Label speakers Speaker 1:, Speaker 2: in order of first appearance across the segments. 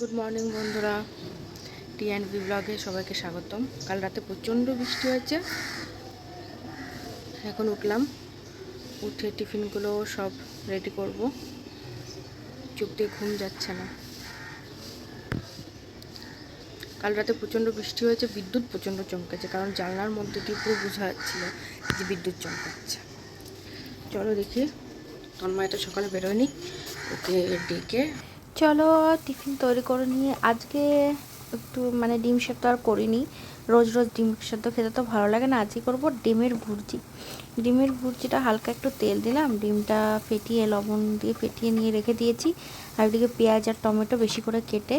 Speaker 1: Good morning বন্ধুরা। টি and B ব্লগে সবাইকে স্বাগতম। কাল রাতে প্রচণ্ড বৃষ্টি হয়েছে। এখন উঠলাম। উঠে টিফিনগুলো সব রেডি করব। চোখ দিয়ে ঘুম যাচ্ছে না। কাল রাতে প্রচণ্ড বৃষ্টি হয়েছে। বিদ্যুৎ প্রচণ্ড চমকেছে, কারণ জানলার মধ্যে দিয়ে পুরো বোঝা যাচ্ছিল যে বিদ্যুৎ চমকাচ্ছে। চলো দেখি। তন্ময় তো সকালে বেরোয়নি। ওকে ডেকে
Speaker 2: চলো, টিফিন তৈরি করে নিয়ে আজকে একটু মানে ডিম সেদ্ধ আর করিনি। রোজ রোজ ডিম সেদ্ধ খেতে তো ভালো লাগে না, আজকে করব ডিমের ভুর্জি। ডিমের ভুর্জিটা হালকা একটু তেল দিলাম, ডিমটা ফেটিয়ে, লবণ দিয়ে ফেটিয়ে নিয়ে রেখে দিয়েছি। আর ওদিকে পেঁয়াজ আর টমেটো বেশি করে কেটে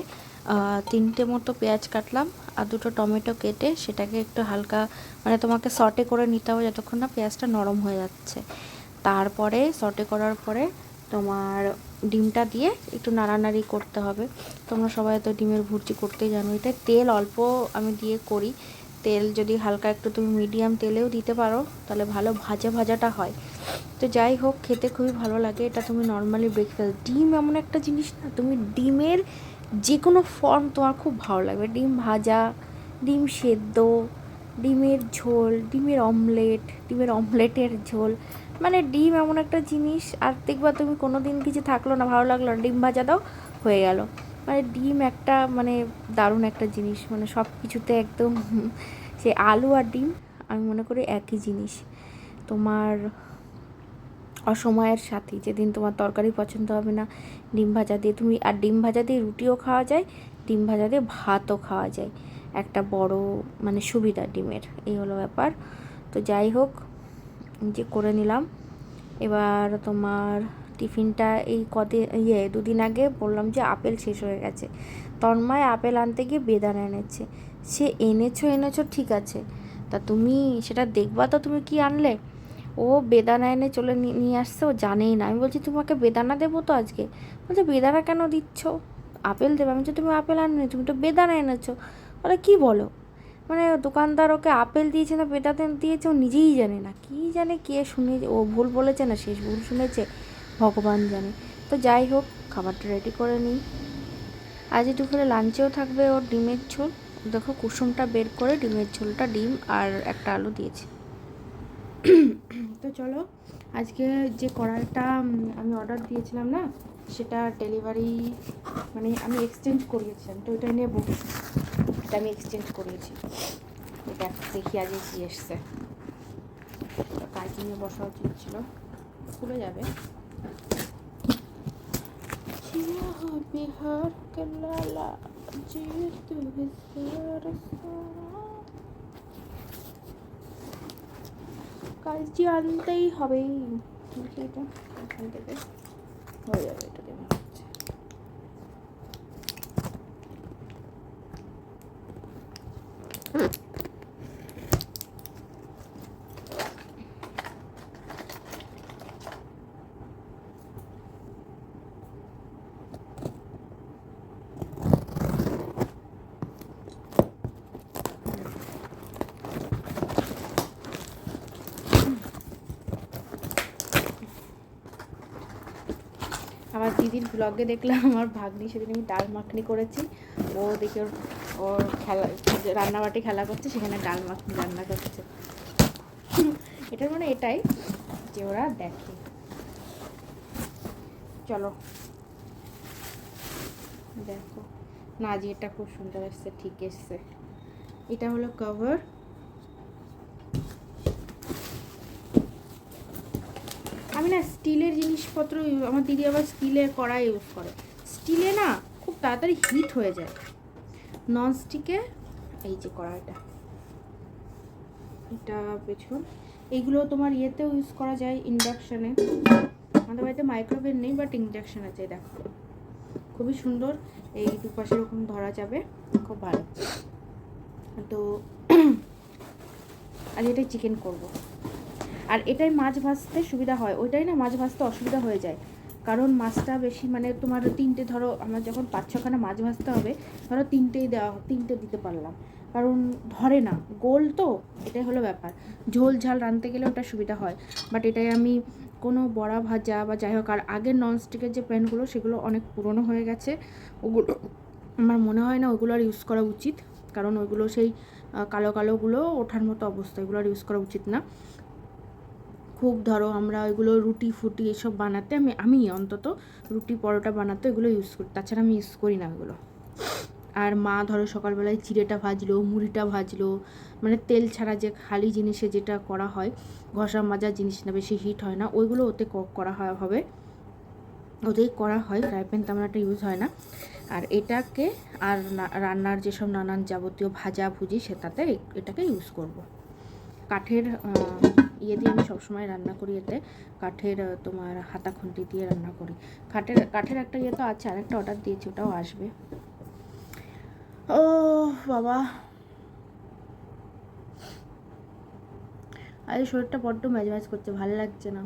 Speaker 2: তিনটে মতো পেঁয়াজ কাটলাম। আর দুটো টমেটো কেটে সেটাকে একটু হালকা মানে তোমাকে সটে করে নিতে হবে, যতক্ষণ না পেঁয়াজটা নরম হয়ে যাচ্ছে। তারপরে সটে করার পরে তোমার ডিমটা দিয়ে একটু নাড়ানাড়ি করতে হবে। তোমরা সবাই তো ডিমের ভুর্জি করতেই জানো এটা তেল অল্প আমি দিয়ে করি। তেল যদি হালকা একটু তুমি মিডিয়াম তেলেও দিতে পারো, তাহলে ভালো ভাজা ভাজাটা হয়। তো যাই হোক, খেতে খুবই ভালো লাগে। এটা তুমি নর্মালি ব্রেকফাস্ট ডিম এমন একটা জিনিস না, তুমি ডিমের যে কোনো ফর্ম তোমার খুব ভালো লাগবে। ডিম ভাজা, ডিম সেদ্ধ, ডিমের ঝোল, ডিমের অমলেট ডিমের অমলেটের ঝোল মানে ডিম এমন একটা জিনিস, আর দেখবা তুমি কোনো দিন কিছু থাকল না, ভালো লাগল না, ডিম ভাজা দাও, হয়ে গেল। মানে ডিম একটা মানে দারুণ একটা জিনিস মানে সব কিছুতে একদম সে আলু আর ডিম, আমি মনে করি একই জিনিস। তোমার অসময়ের সাথী, যেদিন তোমার তরকারি পছন্দ হবে না, ডিম ভাজা দিয়ে তুমি, আর ডিম ভাজা দিয়ে রুটিও খাওয়া যায়, ডিম ভাজা দিয়ে ভাতও খাওয়া যায়। একটা বড় মানে সুবিধা ডিমের, এই হলো ব্যাপার। তো যাই হোক যে করে নিলাম। এবার তোমার টিফিনটা এই কদিন ইয়ে দুদিন আগে বললাম যে আপেল শেষ হয়ে গেছে। তন্ময় আপেল আনতে গিয়ে বেদানা এনেছে। সে এনেছো এনেছো, ঠিক আছে। তা তুমি সেটা দেখবা তো তুমি কি আনলে? ও বেদানা এনে চলে নিয়ে আসছে, ও জানেই না। আমি বলছি, তোমাকে বেদানা দেবো তো আজকে? বলছে, বেদানা কেন দিচ্ছ? আপেল দেবে। আমি তুমি আপেল আননি, তুমি তো বেদানা এনেছো। ওরা কি বলো? মানে দোকানদার ওকে আপেল দিয়েছে না বেদানা দিয়েছে, ও নিজেই জানে না। কি জানে কে শুনে ও ভুল বলেছে না শেষ ভুল শুনেছে, ভগবান জানে। তো যাই হোক, খাবারটা রেডি করে নিই। আজ দুপুরে লাঞ্চেও থাকবে ওর ডিমের ঝোল। দেখো কুসুমটা বের করে ডিমের ঝোলটা ডিম আর একটা আলু দিয়েছে। তো চলো, আজকে যে কড়াইটা আমি অর্ডার দিয়েছিলাম না, সেটা ডেলিভারি মানে আমি এক্সচেঞ্জ করিয়েছিলাম, তো ওইটা নেব এটা আমি এক্সচেঞ্জ করিয়েছি এটা দেখি আজ কি এসছে। কাজিনে বসা উচিত ছিল খুলে যাবে। বিহার কালচি আনতেই হবে। এটা হয়ে যাবে। আমার দিদির ব্লগে দেখলাম, আমার ভাগ্নি সেদিন আমি ডাল মাখনি করেছি। ও দেখে ওর ওর খেলা যে রান্নাবাটি খেলা করছে, সেখানে ডাল মাখনি রান্না করছে। এটার মানে এটাই যে ওরা দেখে। চলো। দেখো। না জি এটা খুব সুন্দর এসছে, ঠিক এসছে। এটা হলো কভার আমি না স্টিলের জিনিসপত্র আমার দিদি আবার স্টিলের কড়াই ইউজ করে। স্টিলে না খুব তাড়াতাড়ি হিট হয়ে যায়। নন স্টিকে এই যে কড়াইটা, এটা পেছন এইগুলো তোমার ইয়েতেও ইউজ করা যায়, ইন্ডাকশানে। আমাদের বাড়িতে মাইক্রোওয়েভ নেই, বাট ইন্ডাকশান আছে, দেখো। খুবই সুন্দর, এই দুপাশে এরকম ধরা যাবে, খুব ভালো। তো, আজ এটাই চিকেন করব। আর এটাই মাছ ভাজতে সুবিধা হয়। ওইটাই না মাছ ভাজতে অসুবিধা হয়ে যায়। কারণ মাছটা বেশি মানে তোমার তিনটে ধরো, আমার যখন পাঁচ ছখানা মাছ ভাজতে হবে, ধরো তিনটেই দেওয়া, তিনটে দিতে পারলাম। কারণ ধরে না, গোল তো, এটাই হলো ব্যাপার। ঝোল ঝাল রাঁধতে গেলে ওটা সুবিধা হয়। বাট এটাই আমি কোনো বড়া ভাজা বা যাই হোক, আর আগের ননস্টিকের যে প্যানগুলো সেগুলো অনেক পুরনো হয়ে গেছে। ওগুলো, আমার মনে হয় না ওগুলো আর ইউজ করা উচিত। কারণ ওইগুলো সেই কালো কালোগুলো ওঠার মতো অবস্থা, এগুলো আর ইউজ করা উচিত না। খুব ধরো আমরা ওইগুলো রুটি ফুটি এসব বানাতে, আমি আমি অন্তত রুটি পরোটা বানাতে এগুলো ইউজ করি, তাছাড়া আমি ইউজ করি না ওগুলো আর মা ধরো সকালবেলায় চিড়েটা ভাজলো, মুড়িটা ভাজলো মানে তেল ছাড়া যে খালি জিনিসে যেটা করা হয়, ঘষা মাজা জিনিস না, বেশি হিট হয় না, ওইগুলো ওতে করা হয়, হবে। ওতেই করা হয় ফ্রাই প্যান তেমন একটা ইউজ হয় না। আর এটাকে আর রান্নার যেসব নানান যাবতীয় ভাজা ভুজি সেটাতে এটাকে ইউজ করব। কাঠের ইয়ে দিয়ে আমি সবসময় রান্না করি এতে। কাঠের তোমার হাতা খুন্তি দিয়ে রান্না করি। কাঠের কাঠের একটা ইয়ে তো আছে, আরেকটা অর্ডার দিয়েছি, ওটাও আসবে। ও বাবা। আজ শরীরটা বড্ড ম্যাজ ম্যাজ করছে, ভালো লাগছে না।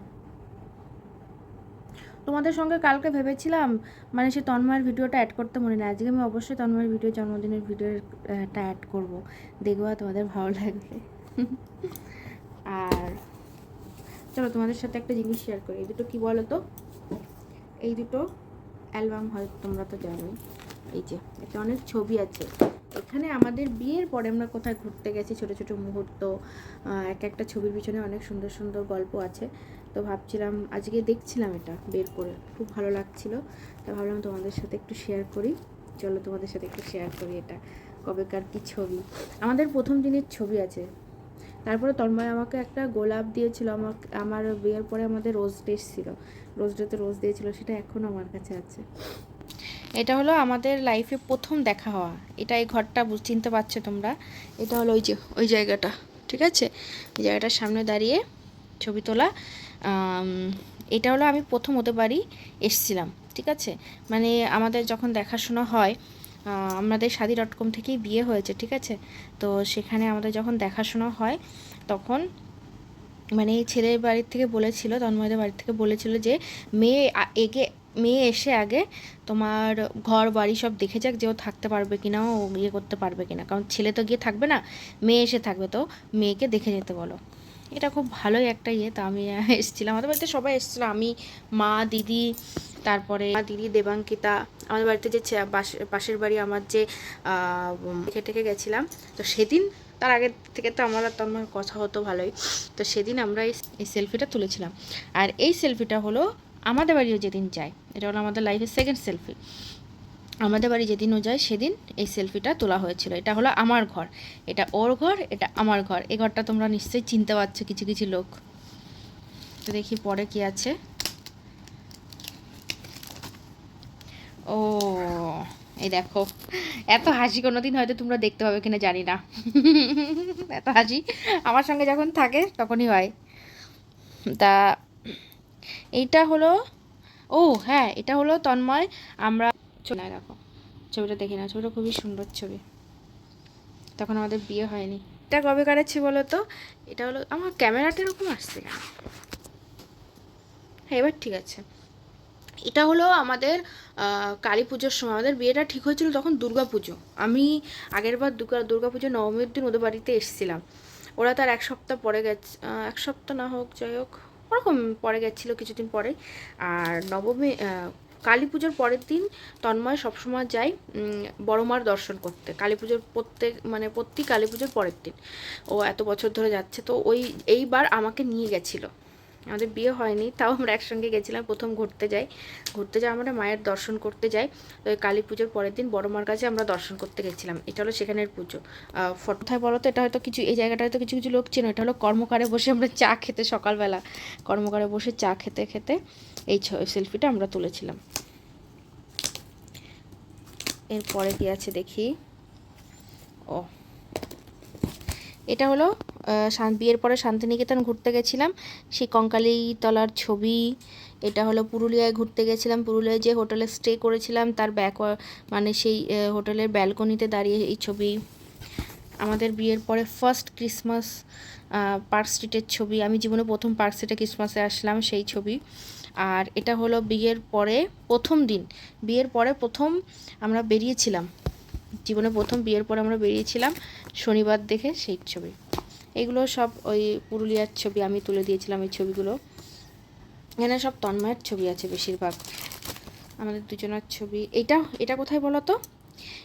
Speaker 2: তোমাদের সঙ্গে কালকে ভেবেছিলাম মানে সে তন্ময়ের ভিডিওটা অ্যাড করতে মনে নেই। আজকে আমি অবশ্যই তন্ময়ের ভিডিও, জন্মদিনের ভিডিওটা অ্যাড করব। দেখব তোমাদের ভালো লাগবে। আর চলো তোমাদের সাথে একটা জিনিস শেয়ার করি। এই দুটো কী বলো তো এই দুটো অ্যালবাম হয়তো তোমরা তো জানোই। এই যে, এতে অনেক ছবি আছে। এখানে আমাদের বিয়ের পরে আমরা কোথায় ঘুরতে গেছি, ছোট ছোট মুহূর্ত এক একটা ছবির পিছনে অনেক সুন্দর সুন্দর গল্প আছে। তো ভাবছিলাম, আজকে দেখছিলাম এটা বের করে, খুব ভালো লাগছিল। তো ভাবলাম তোমাদের সাথে একটু শেয়ার করি। চলো তোমাদের সাথে একটু শেয়ার করি এটা। কবেকার কি ছবি? আমাদের প্রথম দিনের ছবি আছে তারপরে তন্ময় আমাকে একটা গোলাপ দিয়েছিল আমার আমার বিয়ের পরে আমাদের রোজ ডে ছিল। রোজ ডেতে রোজ দিয়েছিল, সেটা এখনও আমার কাছে আছে। এটা হলো আমাদের লাইফে প্রথম দেখা হওয়া। এটা এই ঘরটা চিনতে পারছ তোমরা? এটা হলো ওই যে, ওই জায়গাটা, ঠিক আছে? ওই জায়গাটার সামনে দাঁড়িয়ে ছবি তোলা এটা হলো আমি প্রথম ওদের বাড়ি এসছিলাম, ঠিক আছে? মানে আমাদের যখন দেখাশোনা হয় আমাদের শাদি ডট কম থেকেই বিয়ে হয়েছে, ঠিক আছে? তো সেখানে আমাদের যখন দেখাশোনা হয়, তখন মানে এই ছেলের বাড়ির থেকে বলেছিল, তন্ময়দের বাড়ির থেকে বলেছিল যে, মেয়ে এগে মেয়ে এসে আগে তোমার ঘর, বাড়ি সব দেখে যাক যে ও থাকতে পারবে কি না ও ইয়ে করতে পারবে কিনা। কারণ ছেলে তো গিয়ে থাকবে না, মেয়ে এসে থাকবে। তো মেয়েকে দেখে যেতে বলো। এটা খুব ভালোই একটা ইয়ে তো আমি এসেছিলাম। আমাদের বাড়িতে সবাই এসেছিল। আমি, মা, দিদি, তারপরে মা, দিদি, দেবাঙ্কিতা, আমাদের বাড়িতে যে পাশের বাড়ি আমার যে দেখে টেকে গেছিলাম, তো সেদিন, তার আগে থেকে তো আমার আর তন্ময়ের কথা হতো ভালোই। তো সেদিন আমরা এই এই সেলফিটা তুলেছিলাম। আর এই সেলফিটা হলো আমাদের বাড়িও যেদিন যায়, এটা হলো আমাদের লাইফের সেকেন্ড সেলফি আমাদের বাড়ি যেদিনও যায় সেদিন এই সেলফিটা তোলা হয়েছিল। এটা হলো আমার ঘর। এটা ওর ঘর, এটা আমার ঘর। এই ঘরটা তোমরা নিশ্চয়ই চিনতে পারছ কিছু কিছু লোক। তো দেখি পরে কি আছে। ও, এই দেখো। এত হাসি কোনোদিন হয়তো তোমরা দেখতে পাবে কিনা জানি না। এত হাসি। আমার সঙ্গে যখন থাকে তখনই হয়। তা, এইটা হলো, ও হ্যাঁ এটা হলো তন্ময়। আমরা চলে রাখো ছবিটা দেখি না, ছবিটা খুবই সুন্দর ছবি। তখন আমাদের বিয়ে হয়নি। এটা কবে কাটাচ্ছি বলো তো? এটা হলো, আমার ক্যামেরাটা এরকম আসছে কেন? হ্যাঁ এবার ঠিক আছে। এটা হলো আমাদের কালী পুজোর সময়। আমাদের বিয়েটা ঠিক হয়েছিল তখন দুর্গা পুজো। আমি আগের বার দুর্গা দুর্গা পুজো নবমীর দিন ওদের বাড়িতে এসেছিলাম। ওরা তার এক সপ্তাহ পরে গেছে এক সপ্তাহ না হোক, যাই হোক, ওরকম পরে গেছিল কিছুদিন পরে। আর নবমী কালী পুজোর পরের দিন তন্ময় সবসময় যায় বড়মার মার দর্শন করতে। কালী পুজোর প্রত্যেক মানে প্রত্যেক কালী পুজোর পরের দিন। ও এত বছর ধরে যাচ্ছে, তো ওই, এইবার আমাকে নিয়ে গেছিল। আমাদের বিয়ে হয়নি, তাও আমরা একসঙ্গে গেছিলাম, প্রথম ঘুরতে যাই। ঘুরতে যাই আমরা মায়ের দর্শন করতে যাই। তো কালী পুজোর পরের দিন বড় মার কাছে আমরা দর্শন করতে গেছিলাম। এটা হলো সেখানের পুজো। ফটোথায় বলো তো? এটা হয়তো কিছু, এই জায়গাটা হয়তো কিছু কিছু লোক চেনো। এটা হলো কর্মকারে বসে আমরা চা খেতে সকালবেলা। কর্মকারে বসে চা খেতে খেতে এই সেলফিটা আমরা তুলেছিলাম। এরপরে কি আছে দেখি? ও। এটা হলো বিয়ের পরে শান্তিনিকেতন ঘুরতে গেছিলাম। সেই কঙ্কালী তলার ছবি, এটা হলো পুরুলিয়ায় ঘুরতে গেছিলাম। পুরুলিয়ায় যে হোটেলে স্টে করেছিলাম, তার ব্যাক মানে সেই হোটেলের ব্যালকনিতে দাঁড়িয়ে এই ছবি। আমাদের বিয়ের পরে ফার্স্ট ক্রিসমাস পার্ক স্ট্রিটের ছবি। আমি জীবনে প্রথম পার্ক স্ট্রিটে ক্রিসমাসে আসলাম সেই ছবি। আর এটা হলো বিয়ের পরে প্রথম দিন। বিয়ের পরে প্রথম আমরা বেরিয়েছিলাম। জীবনে প্রথম বিয়ের পরে আমরা বেরিয়েছিলাম শনিবার দেখে সেই ছবি। এগুলো সব ওই পুরুলিয়ার ছবি, আমি তুলে দিয়েছিলাম এই ছবিগুলো। এখানে সব তন্ময়ের ছবি আছে বেশিরভাগ। আমাদের দুজনের ছবি। এটা এটা কোথায় বলো তো?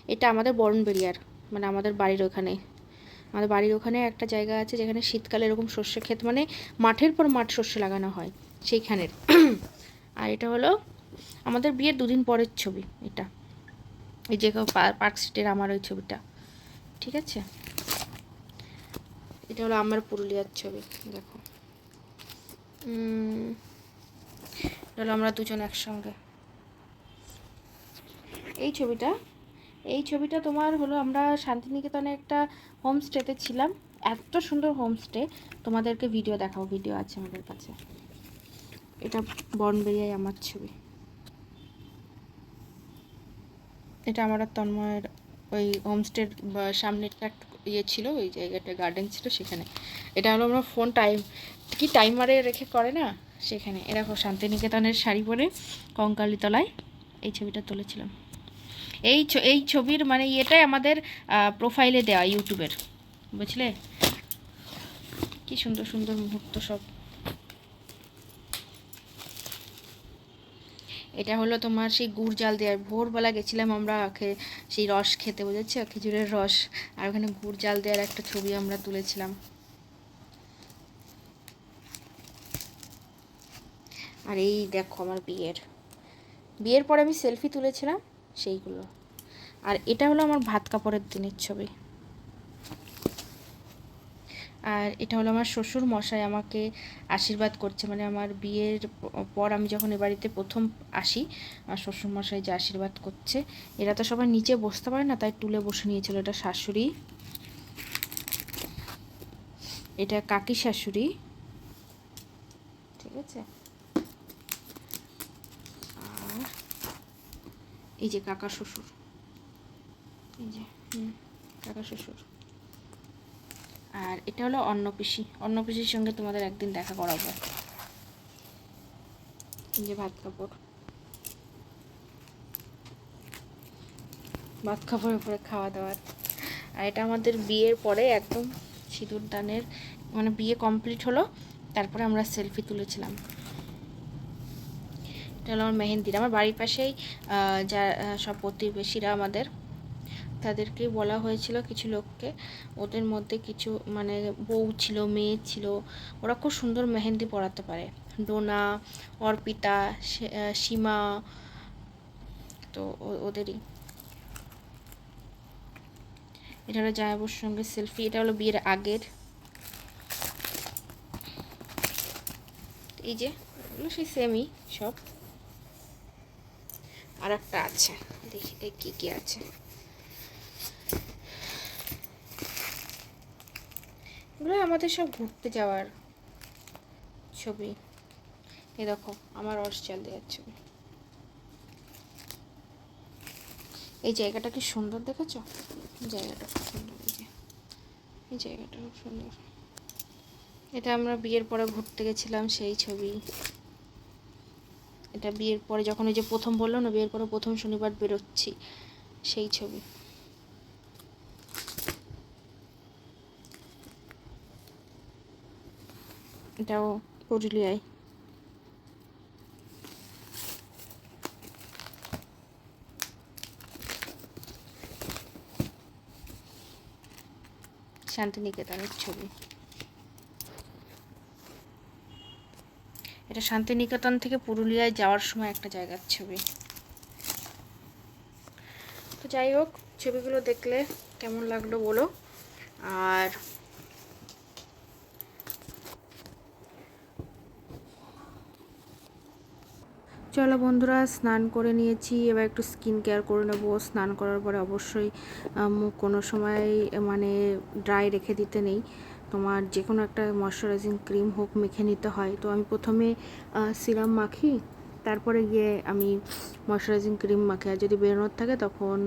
Speaker 2: এটা আমাদের বরণবেরিয়ার মানে আমাদের বাড়ির ওখানে। আমাদের বাড়ির ওখানে একটা জায়গা আছে যেখানে শীতকালে এরকম শস্য ক্ষেত মানে মাঠের পর মাঠ শস্য লাগানো হয়, সেইখানের। আর এটা হলো আমাদের বিয়ের দুদিন পরের ছবি এটা। এই যে পার্ক স্ট্রিটের আমার ওই ছবিটা। ঠিক আছে? এটা হলো আমার পুরুলিয়ার ছবি, দেখো। এটা হলো আমরা দুজন একসঙ্গে। এই ছবিটা এই ছবিটা তোমার হলো আমরা শান্তিনিকেতনে একটা হোমস্টেতে ছিলাম। এত সুন্দর হোমস্টে, তোমাদেরকে ভিডিও দেখাবো, ভিডিও আছে আমাদের কাছে। এটা বনবেরিয়ায় আমার ছবি। এটা আমার তন্ময়ের ওই হোমস্টের সামনেটা একটা ইয়ে ছিল, ওই জায়গাটা গার্ডেন ছিল সেখানে। এটা হলো আমরা ফোন টাইম কি টাইমারে রেখে করে না? সেখানে। এরকম শান্তিনিকেতনের শাড়ি পরে কঙ্কালীতলায় এই ছবিটা তুলেছিলাম। এই এই ছবির মানে ইয়েটাই আমাদের প্রোফাইলে দেওয়া ইউটিউবের। বুঝলে? কি সুন্দর সুন্দর মুহূর্ত সব। এটা হলো তোমার সেই গুড় জাল দেওয়ার ভোরবেলা গেছিলাম আমরা সেই রস খেতে, বুঝেছ? খেজুরের রস। আর ওখানে গুড় জাল দেওয়ার একটা ছবি আমরা তুলেছিলাম। আর এই দেখো আমার বিয়ের। বিয়ের পরে আমি সেলফি তুলেছিলাম, সেইগুলো। আর এটা হলো আমার ভাত কাপড়ের দিনের ছবি। আর এটা হলো আমার শ্বশুর মশাই আমাকে আশীর্বাদ করছে। মানে আমার বিয়ের পর আমি যখন এ বাড়িতে প্রথম আসি, আমার শ্বশুর মশাই যে আশীর্বাদ করছে, এরা তো সবাই নিচে বসতে পারে না, তাই তুলে বসে নিয়েছিল। এটা শাশুড়ি, এটা কাকি শাশুড়ি, ঠিক আছে? আর এই যে কাকা শ্বশুর, এই যে, হুম, কাকা শ্বশুর। আর এটা হলো অন্নপিসি। অন্নপিসির সঙ্গে তোমাদের একদিন দেখা করাবো। যে ভাত কাপড়। ভাত কাপড়ের উপরে খাওয়া দাওয়ার। আর এটা আমাদের বিয়ের পরে একদম সিঁদুর দানের মানে বিয়ে কমপ্লিট হলো, তারপরে আমরা সেলফি তুলেছিলাম। এটা হলো আমার মেহেন্দির। আমার বাড়ির পাশেই যা সব প্রতিবেশীরা আমাদের তাদেরকে বলা হয়েছিল কিছু লোককে। ওদের মধ্যে কিছু মানে বউ ছিল, মেয়ে ছিল। ওরা খুব সুন্দর মেহেন্দি পড়াতে পারে। ডোনা, অর্পিতা সীমা, তো ওদেরই। এটা হলো জায়াবুর সঙ্গে সেলফি। এটা হলো বিয়ের আগের। এই যে সেই সেমই সব। আর একটা আছে। দেখ কি কি আছে? এগুলো আমাদের সব ঘুরতে যাওয়ার ছবি। এ দেখো, আমার অর্চাল দেওয়ার ছবি। এই জায়গাটা কি সুন্দর দেখেছ? জায়গাটা খুব সুন্দর, এই যে। এই জায়গাটা খুব সুন্দর। এটা আমরা বিয়ের পরে ঘুরতে গেছিলাম, সেই ছবি। এটা বিয়ের পরে যখন ওই যে প্রথম বলল না, বিয়ের পরে প্রথম শনিবার বেরোচ্ছি, সেই ছবি। এটাও পুরুলিয়ায়। শান্তিনিকেতনের ছবি। এটা শান্তিনিকেতন থেকে পুরুলিয়ায় যাওয়ার সময় একটা জায়গার ছবি। তো যাই হোক, ছবিগুলো দেখলে কেমন লাগল বলো? আর চলো বন্ধুরা, স্নান করে নিয়েছি। এবার একটু স্কিন কেয়ার করে নেব। স্নান করার পরে অবশ্যই মুখ কোনো সময় মানে ড্রাই রেখে দিতে নেই। তোমার যে কোনো একটা ময়শ্চারাইজিং ক্রিম হোক, মেখে নিতে হয়। তো আমি প্রথমে সিরাম মাখি। তারপরে গিয়ে আমি ময়শ্চারাইজিং ক্রিম মাখি। আর যদি বেরোনোর থাকে, তখন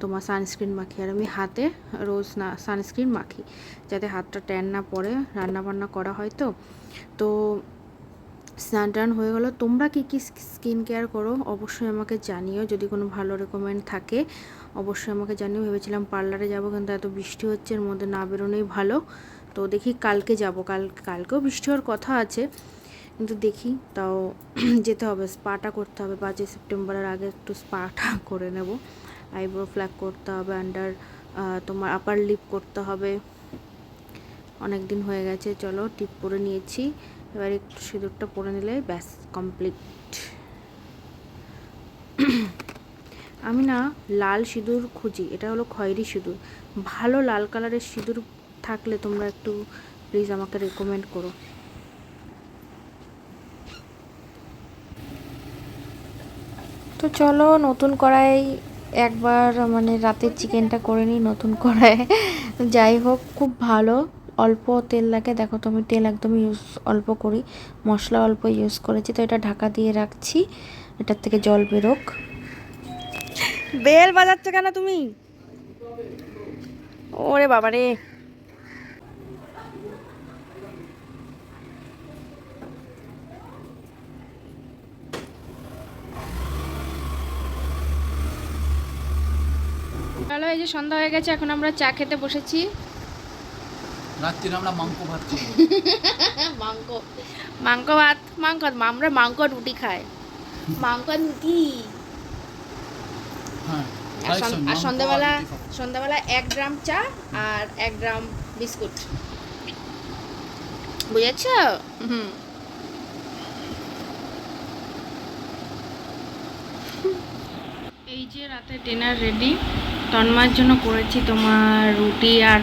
Speaker 2: তোমার সানস্ক্রিন মাখি। আর আমি হাতে রোজ না সানস্ক্রিন মাখি। যাতে হাতটা ট্যান না পড়ে। রান্না বান্না করা হয় তো। তো স্নান টান হয়ে গেলো। তোমরা কী কী স্কিন কেয়ার করো অবশ্যই আমাকে জানিও। যদি কোনো ভালো রেকমেন্ড থাকে, অবশ্যই আমাকে জানিও। ভেবেছিলাম পার্লারে যাব, কিন্তু এত বৃষ্টি হচ্ছে, এর মধ্যে না বেরোনোই ভালো। তো দেখি কালকে যাব। কাল, কালকেও বৃষ্টি হওয়ার কথা আছে, কিন্তু দেখি। তাও যেতে হবে। স্পাটা করতে হবে। পাঁচই সেপ্টেম্বরের আগে একটু স্পাটা করে নেব। আইব্রো ফ্ল্যাগ করতে হবে আন্ডার তোমার আপার লিপ করতে হবে। অনেক দিন হয়ে গেছে। চলো টিপ করে নিয়েছি। এবার একটু সিঁদুরটা পরে নিলে ব্যাস কমপ্লিট আমি না লাল সিঁদুর খুঁজি, এটা হলো খয়েরি সিঁদুর। ভালো লাল কালারের সিঁদুর থাকলে তোমরা একটু প্লিজ আমাকে রেকমেন্ড করো।
Speaker 3: তো চলো, নতুন কড়াই একবার মানে রাতের চিকেনটা করে নিই, নতুন কড়াই। যাই হোক, খুব ভালো। অল্প তেল লাগে। দেখো তো আমি তেল একদম ইউজ অল্প করি। মশলা অল্প ইউজ করেছি তো এটা ঢাকা দিয়ে রাখছি। এটার থেকে জল বেরোক।
Speaker 2: বেল বাজাচ্ছ কেন তুমি? ওরে বাবা রে এই যে সন্ধ্যা হয়ে গেছে এখন আমরা চা খেতে বসেছি।
Speaker 4: রাত্রিরে আমরা মাংস ভাত খাব
Speaker 2: মাংস। মাংস ভাত মাংস আমরা মাংস রুটি খাই। মাংস রুটি।
Speaker 4: হ্যাঁ
Speaker 2: আর সন্ধ্যাবেলা সন্ধ্যাবেলা এক গ্রাম চা আর এক গ্রাম বিস্কুট। বুঝেছ? হুম। এই যে রাতে ডিনার রেডি তন্ময়ের জন্য করেছি তোমার রুটি আর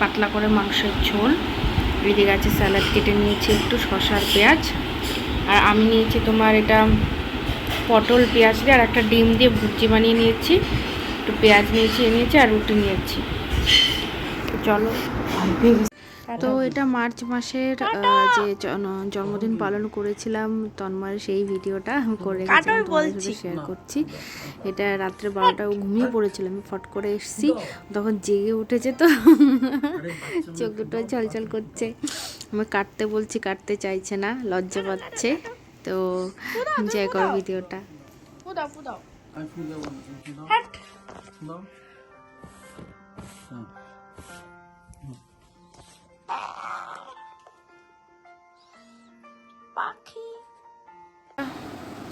Speaker 2: পাতলা করে মাংসের ঝোল। এদিকে আছে স্যালাড কেটে নিয়েছি একটু শশার পেঁয়াজ। আর আমি নিয়েছি তোমার এটা পটল পেঁয়াজ দিয়ে আর একটা ডিম দিয়ে ভুজি বানিয়ে নিয়েছি। একটু পেঁয়াজ নিয়েছি নিয়েছি আর রুটি নিয়েছি। চলো তো এটা মার্চ মাসের যে জন্মদিন পালন করেছিলাম তন্ময়ের সেই ভিডিওটা আমি করে শেয়ার করছি। এটা রাত্রে বারোটা ঘুমিয়ে পড়েছিলাম আমি ফট করে এসেছি তখন জেগে উঠেছে তো। চোখ দুটো ছলছল করছে। আমি কাটতে বলছি কাটতে চাইছে না লজ্জা পাচ্ছে। তো এনজয় করো ভিডিওটা।
Speaker 4: হ্যাঁ।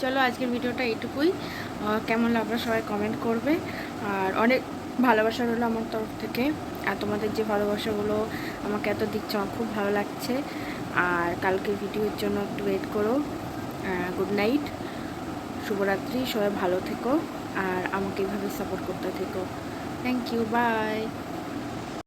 Speaker 2: চলো আজকের ভিডিওটা এইটুকুই আহ, কেমন লাগল সবাই কমেন্ট করবে। আর অনেক ভালোবাসা রইল আমার তরফ থেকে। আর তোমাদের যে ভালোবাসাগুলো আমাকে এত দিচ্ছে আমার খুব ভালো লাগছে। আর কালকে ভিডিওর জন্য একটু ওয়েট করো। গুড নাইট শুভরাত্রি সবাই ভালো থেকো। আর আমাকে এইভাবে সাপোর্ট করতে থেকো। Thank you by